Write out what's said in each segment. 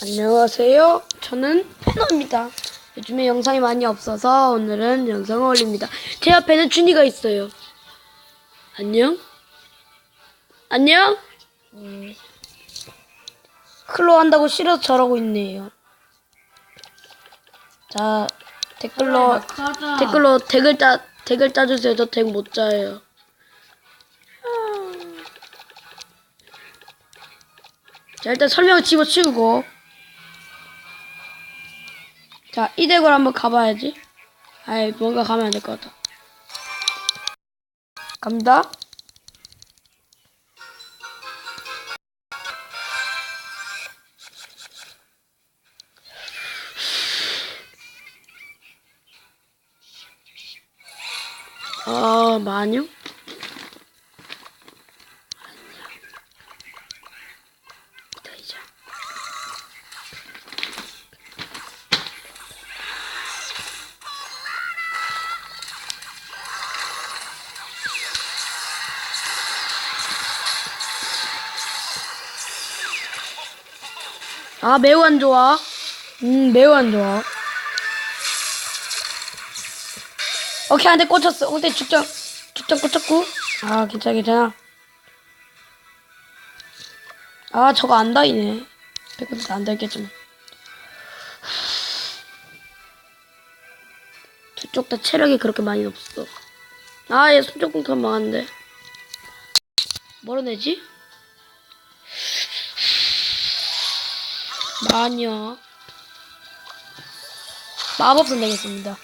안녕하세요. 저는 페노입니다. 요즘에 영상이 많이 없어서 오늘은 영상을 올립니다. 제 앞에는 준이가 있어요. 안녕? 안녕? 음, 클로 한다고 싫어서 저러고 있네요. 자, 댓글로, 가자. 댓글로 댓글 따, 댓글 따주세요. 저 댓글 못 짜요. 자, 일단 설명을 집어치우고. 자, 이 덱으로 한번 가봐야지. 아이, 뭔가 가면 안 될 것 같아. 갑니다. 아, 마녀? 아, 매우 안 좋아. 음, 매우 안 좋아. 오케이, 한대 꽂혔어. 근데 죽장, 죽장 꽂혔고. 아, 괜찮아, 괜찮아. 아, 저거 안 다이네. 100%안 다있겠지만. 두 쪽 다 체력이 그렇게 많이 없어. 아, 얘 손적 공탄 망한데. 뭐로 내지? 마녀. 마법선 내겠습니다.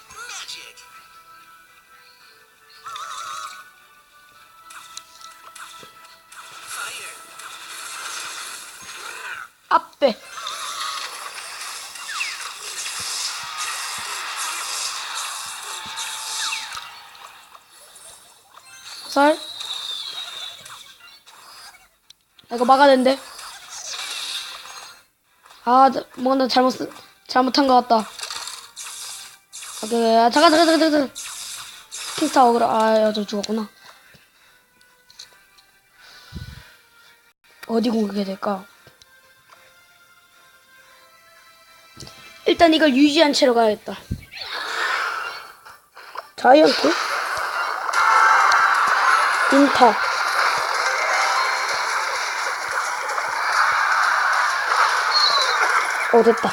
앞에. 살. 아, 이거 막아야 되는데. 아, 나- 뭔가 나 잘못, 쓰, 잘못한 것 같다. 오케이, 아, 잠깐, 잠깐, 잠깐, 잠깐. 킹스타워, 그래. 아, 야, 저 죽었구나. 어디 공격해야 될까? 일단 이걸 유지한 채로 가야겠다. 자이언트? 인터. 어, 됐다.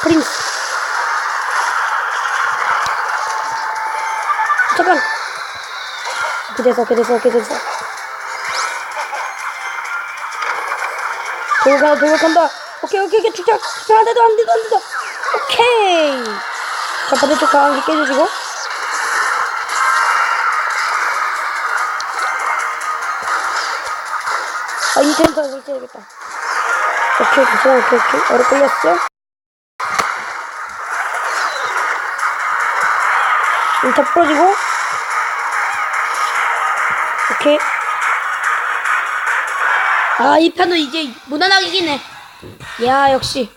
프린스. 잠깐. 돼서, 이렇게 돼서. 돌가, 돌간다. 오케이, 오케이, 오케이. 주장, 주장 안 돼도, 안 돼도, 안 돼도. 오케이. 자, 반대쪽 강한 게 깨져지고. 아, 인텐터 설치해야겠다. 오케이, 괜찮아, 오케이, 오케이. 얼어 끌렸어. 인터 부러지고. 오케이. 아, 이 편은 이제 무난하게 이기네. 야, 역시.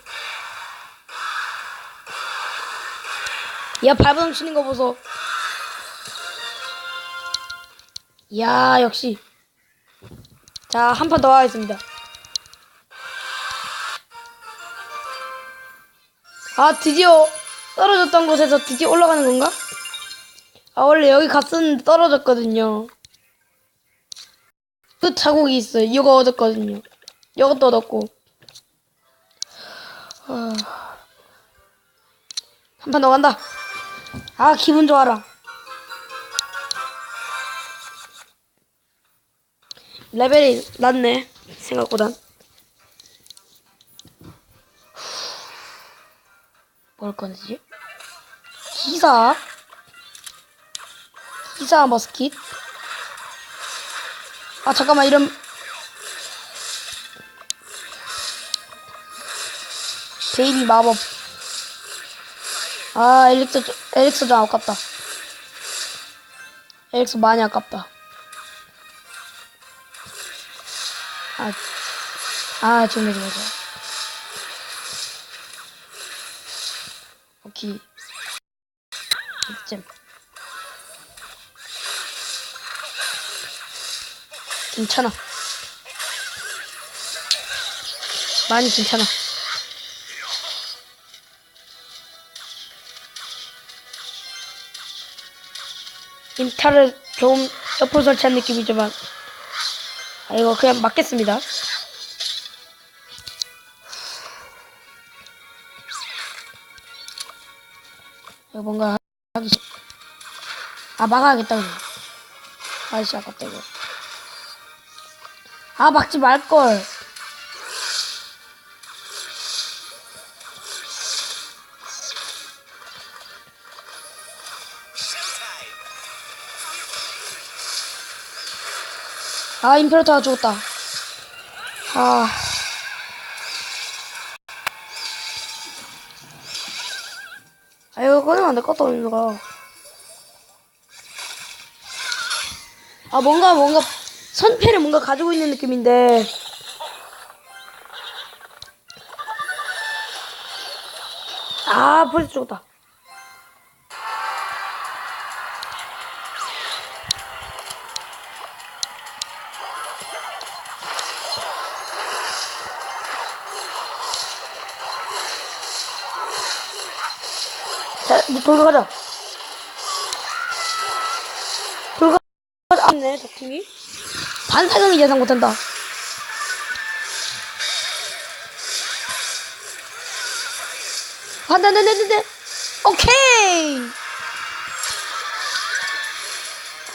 야, 발버둥 치는 거 보소. 야, 역시. 자, 한 판 더 하겠습니다. 아, 드디어 떨어졌던 곳에서 드디어 올라가는 건가? 아, 원래 여기 갔었는데 떨어졌거든요. 또 자국이 있어요. 이거 얻었거든요. 이것도 얻었고. 한판 더 간다. 아, 기분 좋아라. 레벨이 낮네. 생각보단. 뭘 꺼내지? 기사? 기사 머스킷? 아, 잠깐만, 이런. 베이비 마법. 아, 엘릭서, 좀- 엘릭서 좀 아깝다. 엘릭서 많이 아깝다. 아, 아, 좀 내지 마 자. 오케이. 이쯤. 괜찮아. 많이 괜찮아. 인타를 좀 옆으로 설치한 느낌이지만 아 이거 그냥 맞겠습니다. 뭔가 하기 싫... 아 막아야겠다 그냥. 아이씨 아깝다 이거. 아 막지 말걸. 아 임페르터가 죽었다. 아. 아 이거 꺼내면 안될것 같다 이거. 아 뭔가 뭔가 선패를 뭔가 가지고 있는 느낌인데. 아 벌써 죽었다. 돌고 가자. 돌고 가자. 안네, 저 팀이. 반사경이 예상 못한다. 안 돼, 안 돼, 안 돼. 오케이!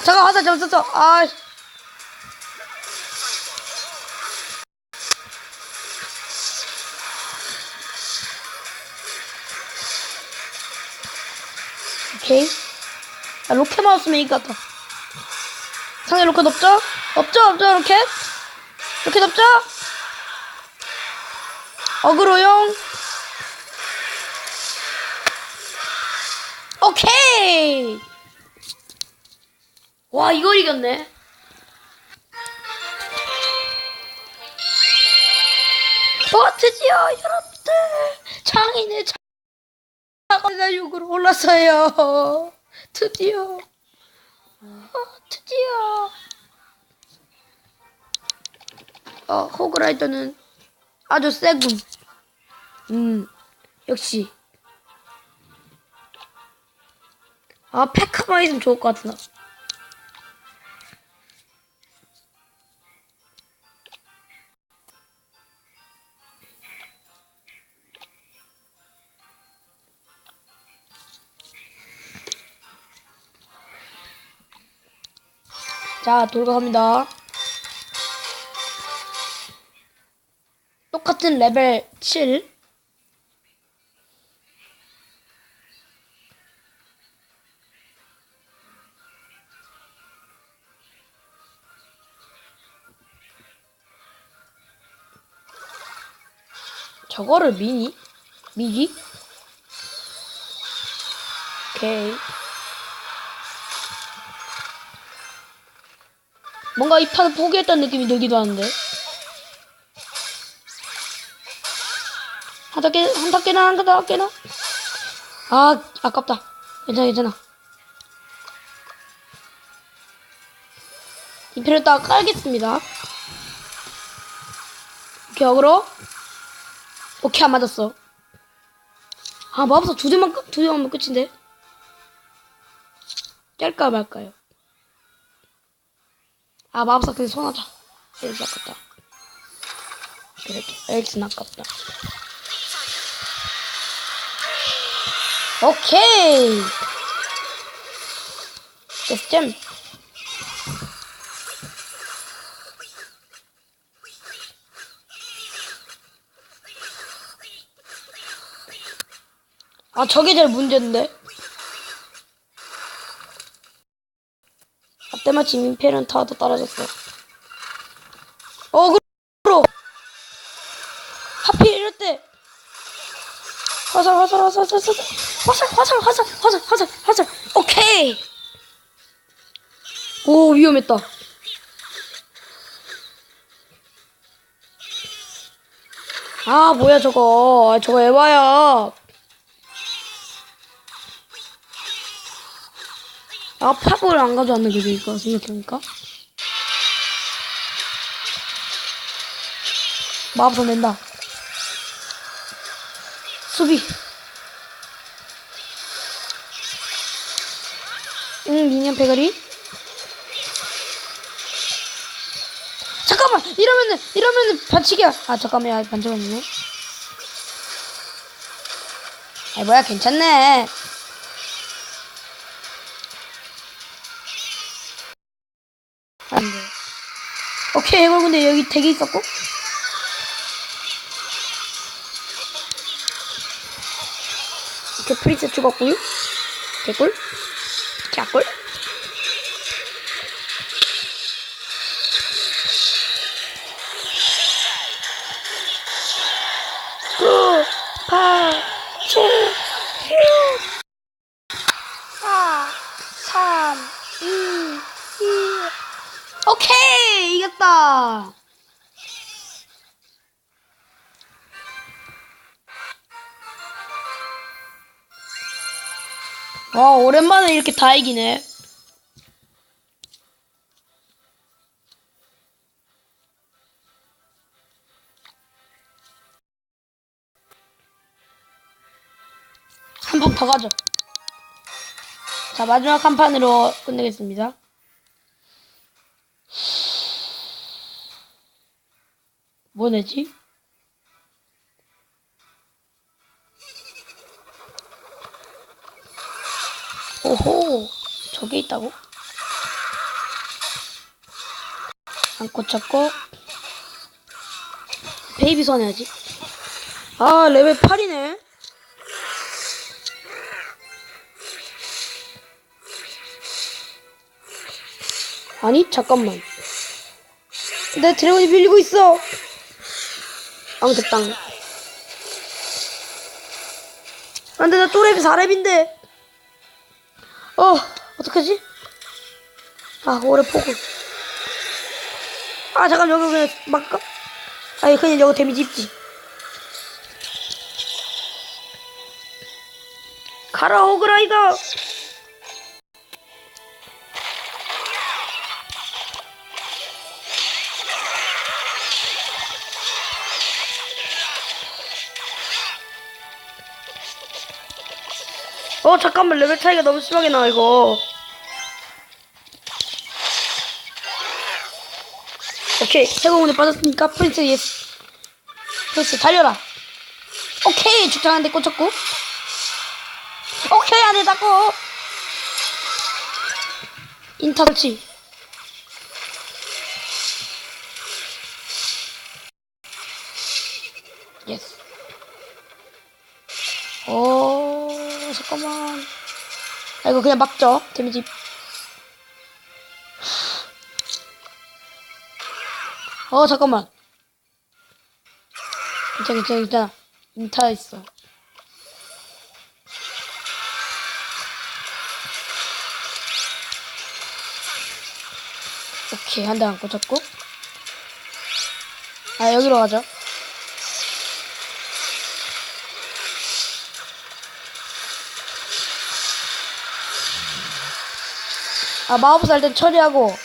잠깐, 화살 잘못했어. 아, 씨. 오케이. 아, 로켓만 없으면 이길 것 같다. 상대 로켓 없죠? 없죠? 없죠? 로켓? 로켓 없죠? 어그로용. 오케이! 와, 이걸 이겼네. 어, 드디어 여러분들! 장인의 장 사과가 6으로 올랐어요. 드디어. 어, 드디어. 어, 호그라이더는 아주 세군. 음, 역시. 아, 페카만 있으면 좋을 것 같아. 자, 돌고 갑니다. 똑같은 레벨 7. 저거를 미니? 미기? 오케이. 뭔가 이 판을 포기했다는 느낌이 들기도 하는데. 한타 깨, 한타 깨나, 한타 깨나? 아, 아깝다. 괜찮아, 괜찮아. 이표를 딱 깔겠습니다. 오케이, 어그로. 오케이, 안 맞았어. 아, 마법사 두 대만, 끝- 두 대만 끝인데? 깰까 말까요? 아 마법사 근데 손하자. 엘릭스 아깝다. 그래 엘릭스는 아깝다. 오케이! 데스잼 아 저게 제일 문제인데 아, 때마침 임페리언 타워도 떨어졌어. 어그로! 하필 이럴 때! 화살, 화살, 화살, 화살, 화살, 화살, 화살, 화살, 화살, 화살, 오케이! 오, 위험했다. 아, 뭐야, 저거. 아, 저거 에바야. 아, 팝을 안 가져왔네, 그러니까, 생각해보니까. 마법사 낸다. 수비. 응, 미니언 패거리. 잠깐만! 이러면은, 이러면은 반칙이야. 아, 잠깐만, 야, 반칙 아니네. 아이, 뭐야, 괜찮네. 오케이, 이거 근데 여기 되게 있었고. 이렇게 프리셋 죽었고요. 개꿀. 개꿀. 와, 오랜만에 이렇게 다 이기네. 한판더 가죠. 자, 마지막 한 판으로 끝내겠습니다. 뭐 내지? 오호, 저게 있다고? 안 꽂혔고, 베이비 선 해야지. 아, 레벨 8이네. 아니, 잠깐만. 내 드래곤이 밀리고 있어. 앙, 됐다. 안 돼, 나 또랩이 4랩인데. 어, 어떡하지? 아, 오래 포고. 아, 잠깐, 여기 그냥 막까? 아니, 그냥 여기 데미지 입지. 가라, 호그라이더! 어, 잠깐만, 레벨 차이가 너무 심하게 나, 이거. 오케이, 해공운에 빠졌으니까 프린스 예스. 프린스 달려라. 오케이, 죽장한데 꽂혔고. 오케이, 안에 닫고. 인타 설치. 예스. 오, 잠깐만. 아, 이거 그냥 막죠. 데미지. 어, 잠깐만. 괜찮아, 괜찮아, 괜찮아. 인타 있어. 오케이, 한 대 안 꽂혔고. 아, 여기로 가죠. 아, 마법사 일단 처리하고.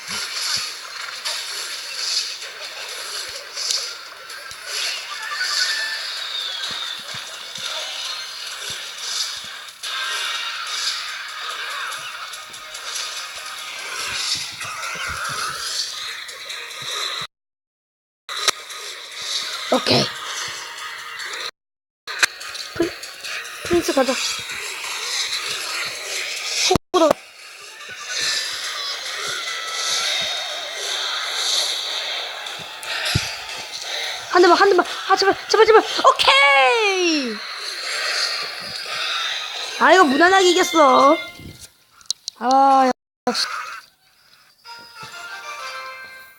프린스 가자. 호구로. 한 대만, 한 대만. 아, 제발, 제발, 제발. 오케이! 아, 이거 무난하게 이겼어. 아, 역시.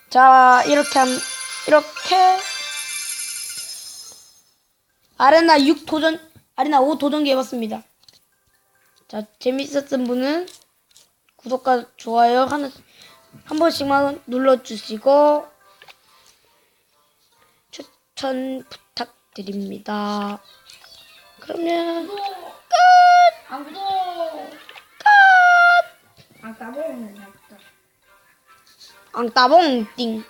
자, 이렇게 한, 이렇게. 아레나 6 도전, 아레나 5 도전기 해봤습니다. 자, 재밌었던 분은 구독과 좋아요 하나, 한 번씩만 눌러주시고, 추천 부탁드립니다. 그러면, 아무도 아 따봉은 없다. 앙따봉 띵.